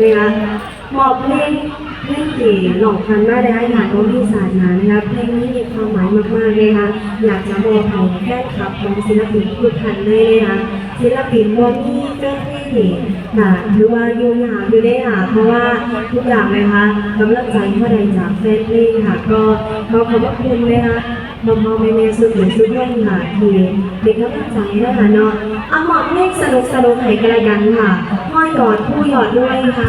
นะคะหมอบเพลงเพลงที่หลอกพันมาได้ค่ะก็มีสารมานะคะเพลงนี้มีความหมายมากๆเลยค่ะอยากจะมอบให้แฟนคลับของศิลปินทุกท่านเลยนะคะศิลปินวงนี้เจ้าที่ค่ะหรือว่าอยู่ยากอยู่ได้ค่ะเพราะว่าทุกอย่างเลยค่ะกำลังใจเท่าใดจากแฟนเพลงค่ะ ก็ขอขอบพระคุณเลยค่ะ พ่อพ่อแม่แม่สุดหรือสุดเพื่อนค่ะที่เป็นกำลังใจนะคะเนาะเอาหมอกเพลงสนุกสนุกให้กันละกันค่ะห้อยกอดผู้หยอดด้วยค่ะ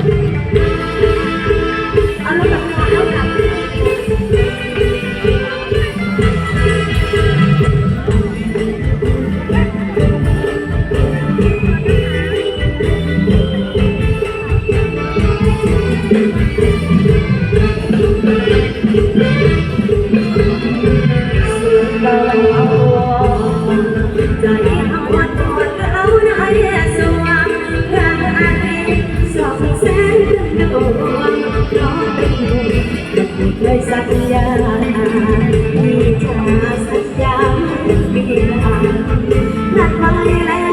ตย์ส่องแสงขึ้นดวงร้องเป็นหนึ่งเลยสัญญาที่จะสัญญาม่อานัดไว้แล้ว